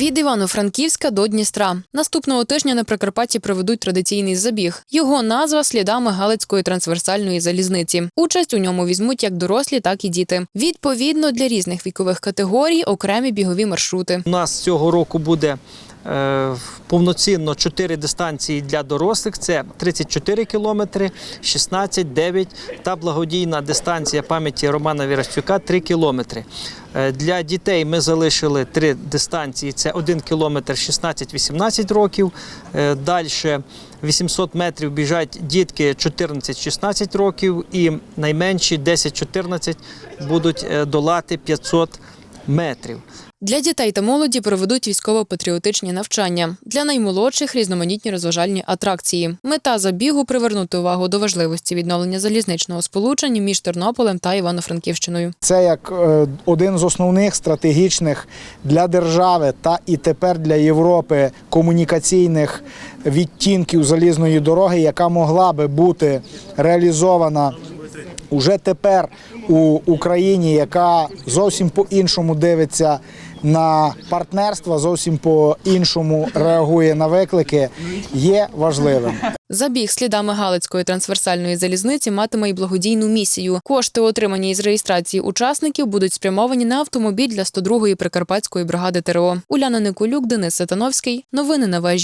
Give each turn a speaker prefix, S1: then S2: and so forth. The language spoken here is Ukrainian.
S1: Від Івано-Франківська до Дністра наступного тижня на Прикарпатті проведуть традиційний забіг. Його назва слідами Галицької трансверсальної залізниці. Участь у ньому візьмуть як дорослі, так і діти. Відповідно для різних вікових категорій окремі бігові маршрути.
S2: У нас цього року буде повноцінно 4 дистанції для дорослих. Це 34 кілометри, 16, 9 та благодійна дистанція пам'яті Романа Вірастюка 3 кілометри. Е, Для дітей ми залишили три дистанції: це 1 кілометр 16-18 років. Далі 800 метрів біжать дітки 14-16 років, і найменші 10-14 будуть е, долати 500 метрів.
S1: Для дітей та молоді проведуть військово-патріотичні навчання. Для наймолодших різноманітні розважальні атракції. Мета забігу привернути увагу до важливості відновлення залізничного сполучення між Тернополем та Івано-Франківщиною.
S3: Це як е, один з основних стратегічних для держави та і тепер для Європи комунікаційних відтінків залізної дороги, яка могла би бути реалізована уже тепер у Україні, яка зовсім по-іншому дивиться на партнерство, зовсім по-іншому реагує на виклики, є важливим.
S1: Забіг слідами Галицької трансверсальної залізниці матиме й благодійну місію. Кошти, отримані із реєстрації учасників, будуть спрямовані на автомобіль для 102-ї прикарпатської бригади ТРО. Уляна Николюк, Денис Сатановський. Новини на вежі.